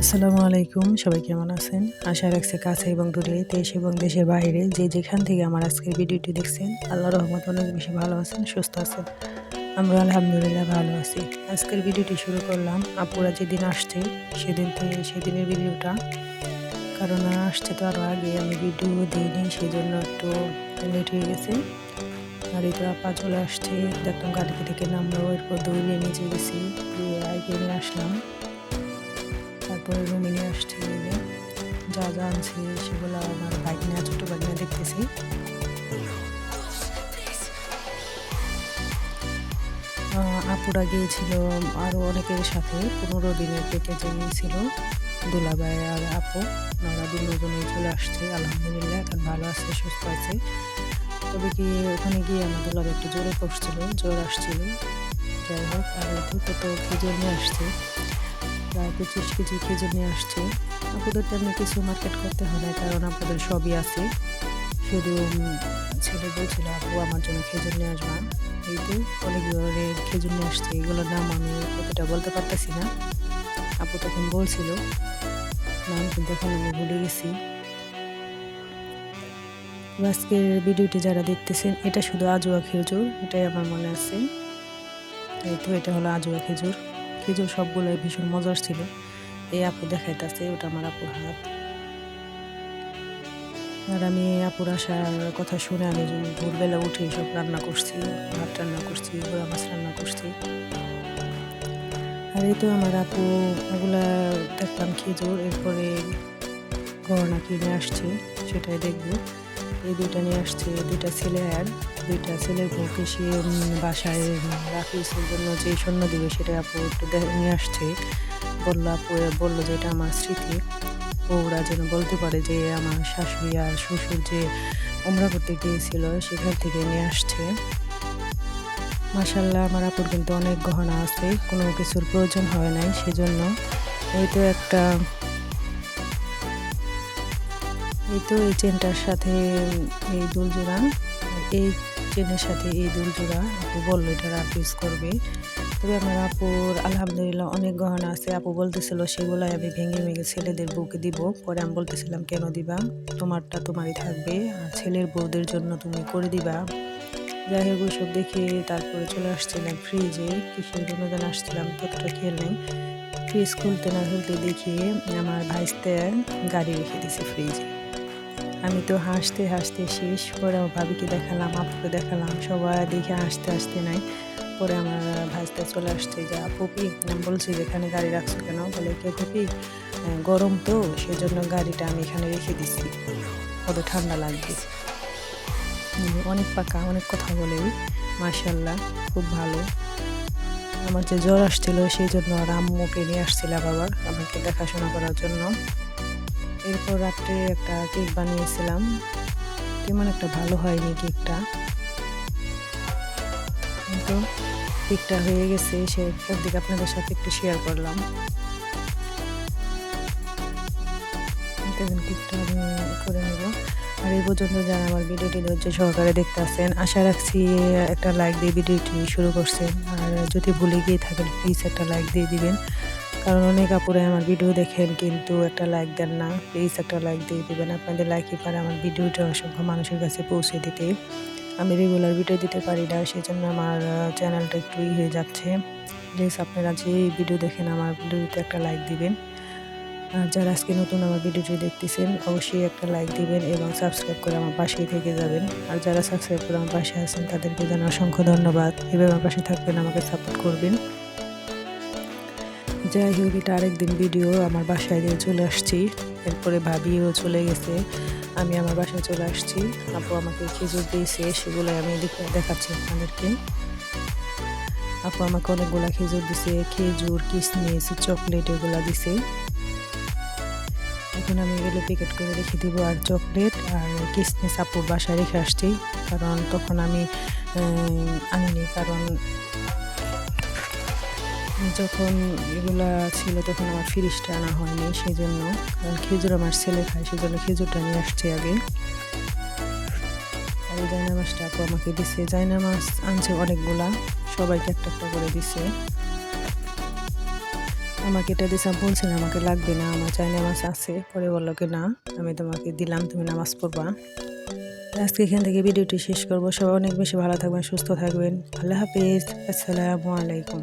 আসসালামু আলাইকুম, সবাই কেমন আছেন? আশা রাখছি কাছে এবং দূরে দেশ এবং দেশের বাইরে যে যেখান থেকে আমার আজকের ভিডিওটি দেখছেন আল্লাহ রহমত অনেক বেশি ভালো আছেন, সুস্থ আছেন। আমরা আলহামদুলিল্লাহ ভালো আছি। আজকের ভিডিওটি শুরু করলাম, আপুরা যেদিন আসছে, সেদিন থেকে সেদিনের ভিডিওটা। কারণ আসছে তো আরও আগে, আমি ভিডিও দিইনি সেই জন্য একটু লেট হয়ে গেছে। আর এই তো আপা চলে আসছে। দেখলাম গাড়ি থেকে নামলো, এরপর দৌড়িয়ে নিচে গেছি। দিয়ে আগে নিয়ে আসলাম। তারপরে রুমে নিয়ে আসছি। যে যা আনছি, সেগুলো আমার বাইক নিয়ে ছোটো বাইক নিয়ে দেখতেছি আপুরা গিয়েছিল আরও অনেকের সাথে। পনেরো দিনের প্যাকেজে গিয়েছিল দুলাভাই আর আপু। ওনারা দুজনেই চলে আসছে, আলহামদুলিল্লাহ। এখন ভালো আছে, সুস্থ আছে। তবে কি ওখানে গিয়ে আমাদের দুলাভাই একটু জোরে পড়ছিল জ্বর আসছিল। যাই হোক, আর তো খেজুর নিয়ে আসছে। প্রায় পঁচিশ কেজি খেজুর নিয়ে আসছে। আপুদের তেমনি কিছু মার্কেট করতে হয় না, কারণ আপনাদের সবই আছে। শুধু ছেলে বলছিল আপু আমার জন্য খেজুর নিয়ে আসবা। এই তো অনেক ধরনের খেজুর নিয়ে আসছে। এগুলোর নাম আমি কতটা বলতে পারতেছি না। আপু তখন বলছিল, নাম কিন্তু এখন আমি ভুলে গেছি। আজকের ভিডিওটি যারা দেখতেছেন, এটা শুধু আজুয়া খেজুর, এটাই আমার মনে আছে। এই তো, এটা হলো আজুয়া খেজুর। খেজুর সবগুলোই ভীষণ মজার ছিল। এই আপু দেখাইতেছে, ওটা আমার আপুর হাত। আর আমি আপুর আসার কথা শুনে আমি ভোরবেলা উঠে সব রান্না করছি, ভাত রান্না করছি, গোড়া মাছ রান্না করছি। আর এই তো আমার আপু ওগুলা দেখলাম খেজুর, এরপরে গহনা কিনে আসছে, সেটাই দেখব। এই দুইটা নিয়ে আসছে দুইটা ছেলে আর দুইটা ছেলের বউকে সে বাসায় রাখিসের জন্য যে সৈন্য দিবে সেটা আপু একটু নিয়ে আসছে। বলল আপু বলল যে এটা আমার স্মৃতি। ওরা যেন বলতে পারে যে আমার শাশুড়ি আর শ্বশুর যে ওমরা করতে গিয়েছিল সেখান থেকে নিয়ে আসছে। মাসাল্লাহ আমার আপুর কিন্তু অনেক গহনা আছে, কোনো কিছুর প্রয়োজন হয় নাই সেজন্য। এই তো একটা এই তো এই চেনটার সাথে এই দুলজোড়া, এই চেনের সাথে এই দুলজোড়া, আপু বলল এটা রাফ ইউজ করবে। তবে আমার আপুর আলহামদুলিল্লাহ অনেক গহনা আছে। আপু বলতেছিল সেগুলাই আমি ভেঙে ভেঙে ছেলেদের বউকে দিব। পরে আমি বলতেছিলাম, কেন দিবা? তোমারটা তোমারই থাকবে। আর ছেলের বউদের জন্য তুমি করে দিবা। যাই হোক ওইসব দেখে তারপরে চলে আসছিলাম ফ্রিজে কিসের যেন আসছিলাম, কতটা খেয়াল নেই। ফ্রিজ খুলতে না খুলতে দেখি আমার ভাইস্তে গাড়ি রেখে দিছে ফ্রিজে আমি তো হাসতে হাসতে শেষ, পরে ভাবিকে দেখালাম, আপুকে দেখালাম সবাই দেখে হাসতে হাসতে নাই। পরে আমার ভাইস্তা চলে আসছে যে পুপি আমি বলছি যে এখানে গাড়ি রাখছো কেন? বলে, কে পুপি গরম তো, সেজন্য গাড়িটা আমি এখানে রেখে দিচ্ছি ওদের ঠান্ডা লাগবে অনেক পাকা, অনেক কথা বলে মার্শাল্লাহ খুব ভালো। আমার যে জ্বর আসছিল সেই জন্য আর আম্মুকে নিয়ে আসছিলাম আবার আমাকে দেখাশোনা করার জন্য। এরপর রাত্রে একটা কেক বানিয়েছিলাম। তেমন একটা ভালো হয়নি কেকটা। কিন্তু কেকটা হয়ে গেছে, সে দিকে আপনাদের সাথে একটু শেয়ার করলাম। কেকটা আমি করে নেব। আর এই পর্যন্ত যারা আমার ভিডিওটি ধৈর্য সহকারে দেখতে আসেন আশা রাখছি একটা লাইক দিয়ে ভিডিওটি শুরু করছেন। আর যদি ভুলে গিয়ে থাকেন প্লিজ একটা লাইক দিয়ে দিবেন। কারণ অনেক আপুরে আমার ভিডিও দেখেন, কিন্তু একটা লাইক দেন না। প্লিজ একটা লাইক দিয়ে দেবেন। আপনাদের লাইকই পারে আমার ভিডিওটা অসংখ্য মানুষের কাছে পৌঁছে দিতে। আমি রেগুলার ভিডিও দিতে পারি না সেই জন্য আমার চ্যানেলটা একটু ই হয়ে যাচ্ছে। প্লিজ আপনারা যে ভিডিও দেখেন, আমার ভিডিওতে একটা লাইক দিবেন। আর যারা আজকে নতুন আমার ভিডিওটি দেখতেছেন, অবশ্যই একটা লাইক দিবেন এবং সাবস্ক্রাইব করে আমার পাশেই থেকে যাবেন। আর যারা সাবস্ক্রাইব করে আমার পাশে আছেন, তাদেরকে জানাই অসংখ্য ধন্যবাদ। এভাবে আমার পাশে থাকবেন, আমাকে সাপোর্ট করবেন। যাই হোক, এটা আরেকদিন ভিডিও আমার বাসায় দিয়ে চলে আসছি। এরপরে ভাবিও চলে গেছে। আমি আমার বাসায় চলে আসছি। আপু আমাকে খেজুর দিয়েছে সেগুলো আমি দেখ- দেখাচ্ছি আপনাদেরকে। আপু আমাকে অনেকগুলা খেজুর দিছে খেজুর, কিসমিস, চকলেট এগুলা দিছে এখন আমি এগুলো প্যাকেট করে রেখে দিব আর চকলেট আর কিসমিস আপুর বাসায় রেখে আসছি। কারণ তখন আমি আনিনি, কারণ যখন এগুলা ছিল তখন আমার ফ্রিজটা আনা হয়নি সেই জন্য কারণ খেজুর আমার ছেলে খায় সেই জন্য খেজুরটা নিয়ে আসছে আগে। আর এই জায়না মাছটা আপু আমাকে দিছে। জায়না মাছ আনছে অনেকগুলা, সবাইকে একটা একটা করে দিছে। আমাকে এটা দিছে আমি বলছিলাম আমাকে লাগবে না, আমার চাইনা মাছ আছে। পরে বলল কি, না, আমি তোমাকে দিলাম, তুমি নামাজ পড়বা। আজকে এখান থেকে ভিডিওটি শেষ করব। সবাই অনেক বেশি ভালো থাকবেন, সুস্থ থাকবেন। আল্লাহ হাফিজ। আসসালামু আলাইকুম।